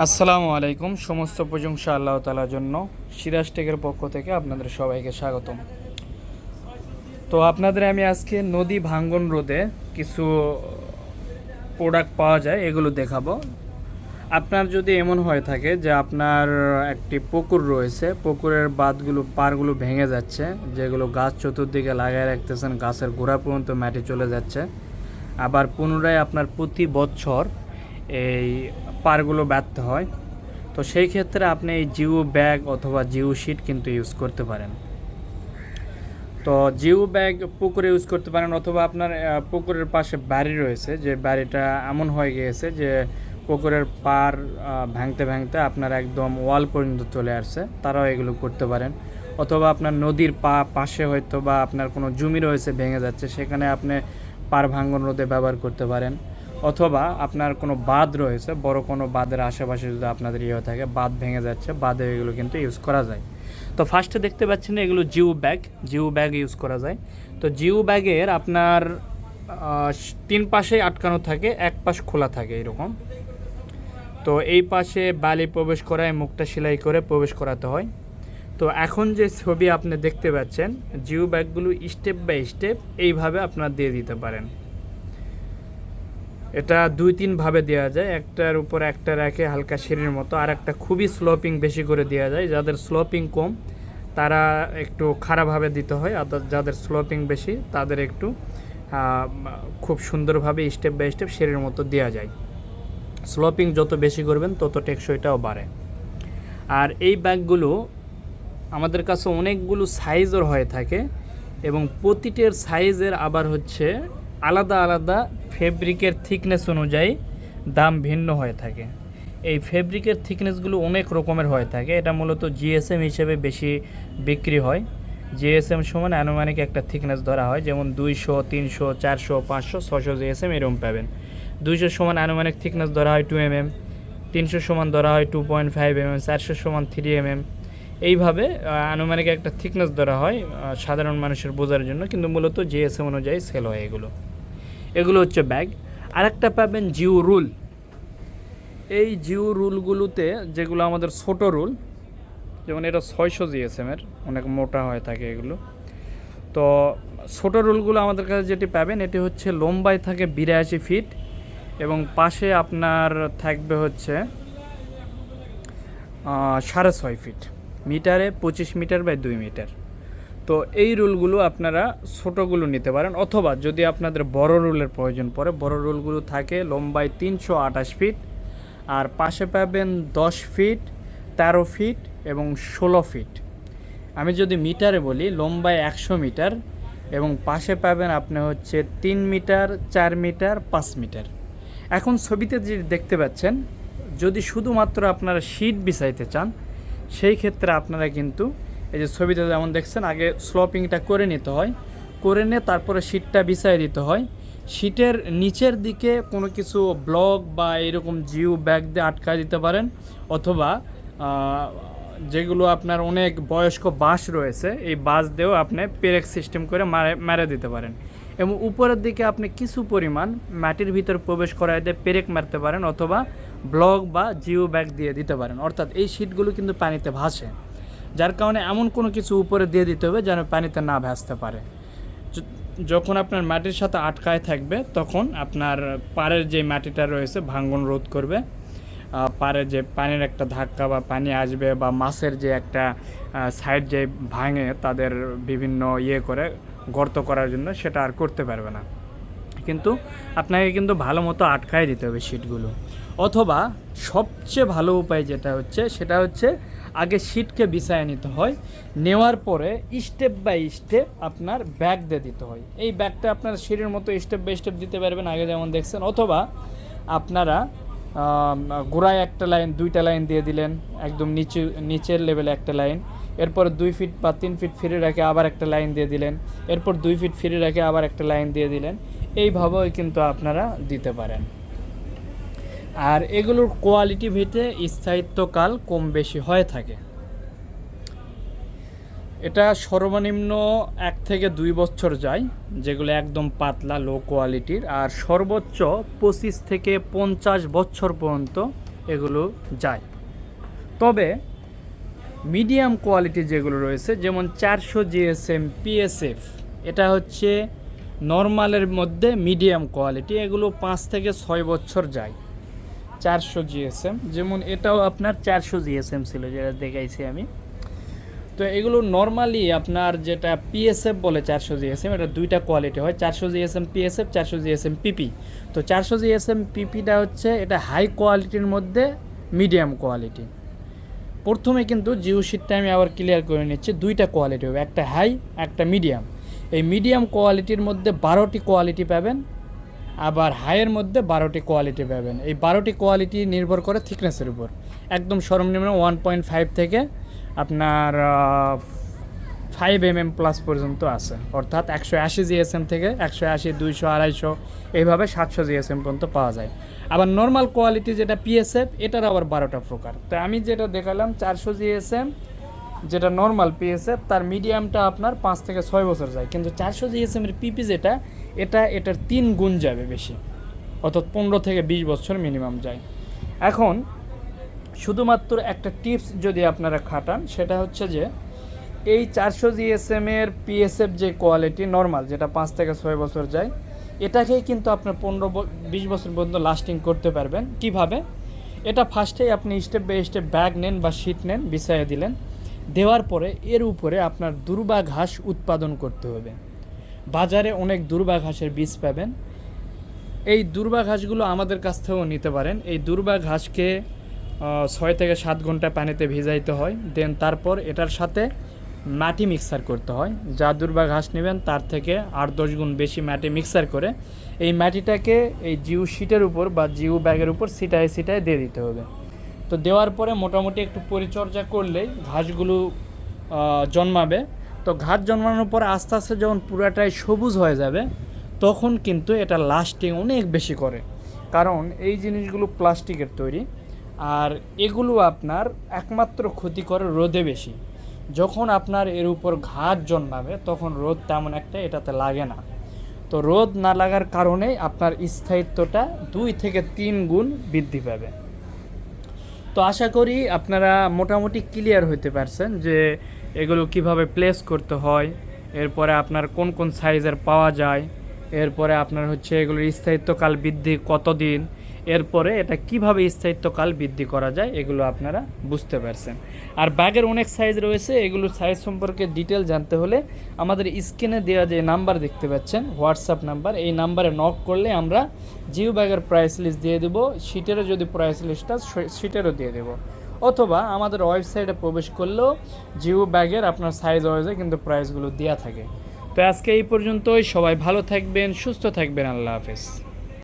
আসসালামু আলাইকুম। সমস্ত প্রশংসা আল্লাহ তালার জন্য। সিরাজ টেকের পক্ষ থেকে আপনাদের সবাইকে স্বাগতম। তো আপনাদের আমি আজকে নদী ভাঙ্গন রোধে কিছু প্রোডাক্ট পাওয়া যায়, এগুলো দেখাবো। আপনার যদি এমন হয়ে থাকে যে আপনার একটি পুকুর রয়েছে, পুকুরের বাঁধগুলো পারগুলো ভেঙে যাচ্ছে, যেগুলো গাছ চতুর্দিকে লাগিয়ে রাখতেছেন, গাছের গোড়া পর্যন্ত মাটি চলে যাচ্ছে, আবার পুনরায় আপনার প্রতি বছর এই পারগুলো ব্যর্থ হয়। তো সেই ক্ষেত্রে আপনি এই জিও ব্যাগ অথবা জিও শিট কিন্তু ইউজ করতে পারেন। তো জিও ব্যাগ পুকুরে ইউজ করতে পারেন অথবা আপনার পুকুরের পাশে বাড়ি রয়েছে, যে বাড়িটা এমন হয়ে গিয়েছে যে পুকুরের পার ভাঙতে ভাঙতে আপনার একদম ওয়াল পর্যন্ত চলে আসছে, তারাও এগুলো করতে পারেন। অথবা আপনার নদীর পা, পাশে হয়তো বা আপনার কোনো জমি রয়েছে ভেঙে যাচ্ছে, সেখানে আপনি পার ভাঙ্গন রোধে ব্যবহার করতে পারেন। অথবা আপনার কোনো বাঁধ রয়েছে, বড় কোনো বাঁধের আশেপাশে যদি আপনাদের ইয়ে থাকে, বাঁধ ভেঙে যাচ্ছে, বাঁধে এগুলো কিন্তু ইউজ করা যায়। তো ফার্স্টে দেখতে পাচ্ছেন এগুলো geo bag geo bag use করা যায়। তো জিও ব্যাগের আপনার তিন পাশে আটকানো থাকে, এক পাশ খোলা থাকে এরকম। তো এই পাশে বালি প্রবেশ করায়, মুখটা সেলাই করে প্রবেশ করাতে হয়। তো এখন যে ছবি আপনি দেখতে পাচ্ছেন, জিও ব্যাগগুলো স্টেপ বাই স্টেপ এইভাবে আপনারা দিয়ে দিতে পারেন। এটা দুই তিন ভাবে দেওয়া যায়। একটার উপর একটা রেখে হালকা সিঁড়ির মতো আর একটা খুবই স্লোপিং বেশি করে দেওয়া যায়। যাদের স্লোপিং কম, তারা একটু খারাপভাবে দিতে হয়। আর যাদের স্লোপিং বেশি, তাদের একটু খুব সুন্দরভাবে স্টেপ বাই স্টেপ সিঁড়ির মতো দেওয়া যায়। স্লোপিং যত বেশি করবেন, তত টেকসইটাও বাড়ে। আর এই ব্যাগগুলো আমাদের কাছে অনেকগুলো সাইজের হয়ে থাকে এবং প্রতিটির সাইজের আবার হচ্ছে আলাদা আলাদা ফেব্রিকের থিকনেস অনুযায়ী দাম ভিন্ন হয়ে থাকে। এই ফেব্রিকের থিকনেসগুলো অনেক রকমের হয়ে থাকে। এটা মূলত জিএসএম হিসেবে বেশি বিক্রি হয়। জিএসএম সমান আনুমানিক একটা থিকনেস ধরা হয়। যেমন দুইশো, তিনশো, চারশো, পাঁচশো ছশো জিএসএম এরকম পাবেন। দুইশো সমান আনুমানিক থিকনেস ধরা হয় টু এম এম তিনশো সমান ধরা হয় two point five M M চারশো সমান থ্রি এম এম এইভাবে আনুমানিক একটা থিকনেস ধরা হয় সাধারণ মানুষের বোঝার জন্য। কিন্তু মূলত জিএসএম অনুযায়ী সেল হয় এগুলো। এগুলো হচ্ছে ব্যাগ। আরেকটা পাবেন জিও রুল। এই জিও রুলগুলোতে যেগুলো আমাদের ছোট রুল, যেমন এটা ছয়শো জিএসএমের অনেক মোটা হয়ে থাকে এগুলো। তো ছোট রুলগুলো আমাদের কাছে যেটি পাবেন, এটি হচ্ছে লম্বায় থাকে বিরাশি ফিট এবং পাশে আপনার থাকবে হচ্ছে সাড়ে ছয় ফিট। মিটারে পঁচিশ মিটার বাই দুই মিটার। তো এই রুলগুলো আপনারা ছোটোগুলো নিতে পারেন, অথবা যদি আপনাদের বড় রুলের প্রয়োজন পড়ে, বড় রুলগুলো থাকে লম্বায় তিনশো আঠাশ ফিট, আর পাশে পাবেন দশ ফিট, তেরো ফিট এবং ষোলো ফিট। আমি যদি মিটারে বলি, লম্বায় একশো মিটার এবং পাশে পাবেন আপনি হচ্ছে তিন মিটার, চার মিটার, পাঁচ মিটার। এখন ছবিতে যে দেখতে পাচ্ছেন, যদি শুধুমাত্র আপনারা শীট বিছাইতে চান, সেই ক্ষেত্রে আপনারা কিন্তু এই যে ছবিতে যেমন দেখছেন, আগে স্লোপিংটা করে নিতে হয়। করে নিয়ে তারপরে শীটটা বিছাই দিতে হয়। শীটের নিচের দিকে কোনো কিছু ব্লক বা এরকম জিও ব্যাগ দিয়ে আটকায় দিতে পারেন। অথবা যেগুলো আপনার অনেক বয়স্ক বাঁশ রয়েছে, এই বাঁশ দিয়েও আপনি পেরেক সিস্টেম করে মারে, মেরে দিতে পারেন। এবং উপরের দিকে আপনি কিছু পরিমাণ মাটির ভিতর প্রবেশ করায় দিয়ে পেরেক মারতে পারেন, অথবা ব্লক বা জিও ব্যাগ দিয়ে দিতে পারেন। অর্থাৎ এই শীটগুলো কিন্তু পানিতে ভাসে। যার কারণে এমন কোনো কিছু উপরে দিয়ে দিতে হবে যেন পানিতে না ভাসতে পারে। যখন আপনার মাটির সাথে আটকায় থাকবে তখন আপনার পাড়ের যে মাটিটা রয়েছে ভাঙ্গন রোধ করবে। আহ, পাড়ে যে পানির একটা ধাক্কা বা পানি আসবে বা মাছের যে একটা সাইড যে ভাঙে তাদের বিভিন্ন ইয়ে করে গর্ত করার জন্য সেটা আর করতে পারবে না। কিন্তু আপনাকে কিন্তু ভালো মতো আটকায় দিতে হবে সিটগুলো অথবা সবচেয়ে ভালো উপায় যেটা হচ্ছে সেটা হচ্ছে আগে সিটকে বিছায় নিতে হয়। নেওয়ার পরে স্টেপ বাই স্টেপ আপনার ব্যাগ দিয়ে দিতে হয়। এই ব্যাগটা আপনার সিঁড়ির মতো স্টেপ বাই স্টেপ দিতে পারবেন। আগে যেমন দেখছেন, অথবা আপনারা গোড়ায় একটা লাইন দুইটা লাইন দিয়ে দিলেন। একদম নিচে, নিচের লেভেলে একটা লাইন এরপর দুই ফিট বা তিন ফিট ফিরে রেখে আবার একটা লাইন দিয়ে দিলেন। এরপর দুই ফিট ফিরে রেখে আবার একটা লাইন দিয়ে দিলেন। এইভাবেও কিন্তু আপনারা দিতে পারেন। আর এগুলোর কোয়ালিটি ভেটে স্থায়িত্বকাল কম বেশি হয়ে থাকে। এটা সর্বনিম্ন এক থেকে দুই বছর যায়, যেগুলো একদম পাতলা লো কোয়ালিটির আর সর্বোচ্চ পঁচিশ থেকে পঞ্চাশ বছর পর্যন্ত এগুলো যায়। তবে মিডিয়াম কোয়ালিটি যেগুলো রয়েছে, যেমন চারশো জিএসএম পিএসএফ এটা হচ্ছে নর্মালের মধ্যে মিডিয়াম কোয়ালিটি এগুলো পাঁচ থেকে ছয় বছর যায়। চারশো জিএসএম যেমন এটাও আপনার চারশো জিএসএম ছিল, যেটা দেখাইছি আমি। তো এগুলো নর্মালি আপনার যেটা পিএসএফ বলে চারশো জিএসএম এটা দুইটা কোয়ালিটি হয়। চারশো জিএসএম পিএসএফ চারশো জিএসএম পিপি তো চারশো জিএসএম পিপিটা হচ্ছে, এটা হাই কোয়ালিটির মধ্যে মিডিয়াম কোয়ালিটি প্রথমে কিন্তু জিও শিটটা আমি আবার ক্লিয়ার করে নিচ্ছি, দুইটা কোয়ালিটি হবে, একটা হাই একটা মিডিয়াম এই মিডিয়াম কোয়ালিটির মধ্যে বারোটি কোয়ালিটি পাবেন। আবার হাইয়ের মধ্যে বারোটি কোয়ালিটি পাবেন। এই বারোটি কোয়ালিটি নির্ভর করে থিকনেসের উপর। একদম সর্বনিম্ন ওয়ান পয়েন্ট ফাইভ থেকে আপনার ফাইভ এম এম প্লাস পর্যন্ত আছে। অর্থাৎ একশো আশি জিএসএম থেকে একশো আশি, দুইশো, আড়াইশো, এইভাবে সাতশো জিএসএম পর্যন্ত পাওয়া যায়। আবার নর্মাল কোয়ালিটি যেটা পিএসএফ এটার আবার বারোটা প্রকার। তো আমি যেটা দেখালাম, চারশো জিএসএম যেটা নর্মাল পিএসএফ তার মিডিয়ামটা আপনার পাঁচ থেকে ছয় বছর যায়। কিন্তু চারশো জিএসএম এর পিপি যেটা, এটা এটার তিন গুণ যাবে বেশি। অর্থাৎ পনেরো থেকে বিশ বছর মিনিমাম যায়। এখন, শুধুমাত্র একটা টিপস যদি আপনারা খাটান, সেটা হচ্ছে যে, এই চারশো জিএসএম এর পিএসএফ যে কোয়ালিটি নর্মাল যেটা পাঁচ থেকে ছয় বছর যায়, এটাকেই কিন্তু আপনার পনেরো বিশ বছর পর্যন্ত লাস্টিং করতে পারবেন। কীভাবে? এটা ফার্স্টেই আপনি স্টেপ বাই স্টেপ ব্যাগ নেন বা শীট নেন, বিছাইয়ে দিলেন। দেওয়ার পরে এর উপরে আপনার দুর্বা ঘাস উৎপাদন করতে হবে। বাজারে অনেক দুর্বা ঘাসের বীজ পাবেন। এই দুর্বা ঘাসগুলো আমাদের কাছ থেকেও নিতে পারেন। এই দুর্বা ঘাসকে ছয় থেকে সাত ঘণ্টা পানিতে ভিজাইতে হয়। দেন তারপর এটার সাথে মাটি মিক্সার করতে হয়। যা দুর্বা ঘাস নেবেন, তার থেকে আট দশ গুণ বেশি মাটি মিক্সার করে এই মাটিটাকে এই জিউ শিটের উপর বা জিউ ব্যাগের উপর সিটায় সিটায় দিয়ে দিতে হবে। তো দেওয়ার পরে মোটামুটি একটু পরিচর্যা করলেই ঘাসগুলো জন্মাবে। তো ঘাস জন্মানোর পর আস্তে আস্তে যখন পুরাটাই সবুজ হয়ে যাবে, তখন কিন্তু এটা লাস্টিং অনেক বেশি করে। কারণ এই জিনিসগুলো প্লাস্টিকের তৈরি। আর এগুলো আপনার একমাত্র ক্ষতি করে রোদে বেশি। যখন আপনার এর উপর ঘাস জন্মাবে, তখন রোদ তেমন একটা এটাতে লাগে না। তো রোদ না লাগার কারণে আপনার স্থায়িত্বটা দুই থেকে তিন গুণ বৃদ্ধি পাবে। তো আশা করি আপনারা মোটামুটি ক্লিয়ার হতে পারছেন যে এগুলো কীভাবে প্লেস করতে হয়, এরপরে আপনার কোন কোন সাইজের পাওয়া যায়, এরপরে আপনার হচ্ছে এগুলোর স্থায়িত্বকাল বৃদ্ধি কতদিন, এরপরে এটা কীভাবে স্থায়িত্বকাল বৃদ্ধি করা যায়, এগুলো আপনারা বুঝতে পারছেন। আর ব্যাগের অনেক সাইজ রয়েছে এগুলোর সাইজ সম্পর্কে ডিটেল জানতে হলে আমাদের স্ক্রিনে দেওয়া যে নাম্বার দেখতে পাচ্ছেন হোয়াটসঅ্যাপ নাম্বার এই নাম্বারে নক করলে আমরা জিও ব্যাগের প্রাইস লিস্ট দিয়ে দেবো সিটেরও যদি প্রাইস লিস্টটা সিটেরও দিয়ে দেবো। অথবা আমাদের ওয়েবসাইটে প্রবেশ করলেও জিও ব্যাগের আপনার সাইজ ওয়াইজে কিন্তু প্রাইসগুলো দেওয়া থাকে। তো আজকে এই পর্যন্তই, সবাই ভালো থাকবেন, সুস্থ থাকবেন, আল্লাহ হাফেজ।